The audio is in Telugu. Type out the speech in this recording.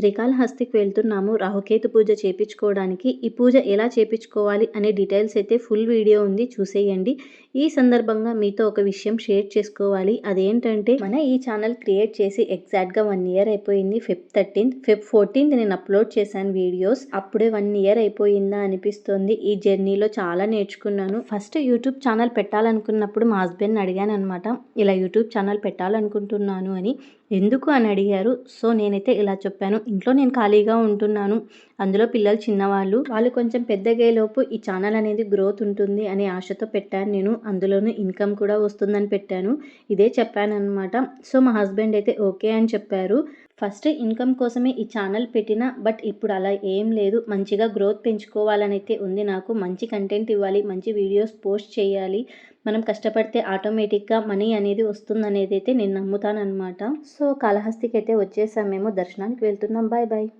శ్రీకాళహస్తికి వెళ్తున్నాము. రాహుకేతు పూజ చేపించుకోవడానికి ఈ పూజ ఎలా చేపించుకోవాలి అనే డీటెయిల్స్ అయితే ఫుల్ వీడియో ఉంది. చూసేయండి. ఈ సందర్భంగా మీతో ఒక విషయం షేర్ చేసుకోవాలి. అదేంటంటే మన ఈ ఛానల్ క్రియేట్ చేసి ఎగ్జాక్ట్గా వన్ ఇయర్ అయిపోయింది. ఫిబ్ థర్టీన్త్ ఫిబ్ ఫోర్టీన్త్ నేను అప్లోడ్ చేశాను వీడియోస్. అప్పుడే వన్ ఇయర్ అయిపోయిందా అనిపిస్తుంది. ఈ జర్నీలో చాలా నేర్చుకున్నాను. ఫస్ట్ యూట్యూబ్ ఛానల్ పెట్టాలనుకున్నప్పుడు మా హస్బెండ్ని అడిగాను అనమాట ఇలా యూట్యూబ్ ఛానల్ పెట్టాలనుకుంటున్నాను అని. ఎందుకు అని అడిగారు. సో నేనైతే ఇలా చెప్పాను. ఇంట్లో నేను ఖాళీగా ఉంటున్నాను. అందులో పిల్లలు చిన్నవాళ్ళు. వాళ్ళు కొంచెం పెద్దగయ్యేలోపు ఈ ఛానల్ అనేది గ్రోత్ ఉంటుంది అనే ఆశతో పెట్టాను నేను. అందులోనూ ఇన్కమ్ కూడా వస్తుందని పెట్టాను. ఇదే చెప్పాను అనమాట సో మా హస్బెండ్ అయితే ఓకే అని చెప్పారు. ఫస్ట్ ఇన్కమ్ కోసమే ఈ ఛానల్ పెట్టిన బట్ ఇప్పుడు అలా ఏం లేదు. మంచిగా గ్రోత్ పెంచుకోవాలనైతే ఉంది నాకు. మంచి కంటెంట్ ఇవ్వాలి మంచి వీడియోస్ పోస్ట్ చేయాలి. మనం కష్టపడితే ఆటోమేటిక్గా మనీ అనేది వస్తుందనేది అయితే నేను నమ్ముతాను అనమాట సో కాళహస్తికి అయితే వచ్చేసాం మేము. దర్శనానికి వెళ్తున్నాం. Bye bye.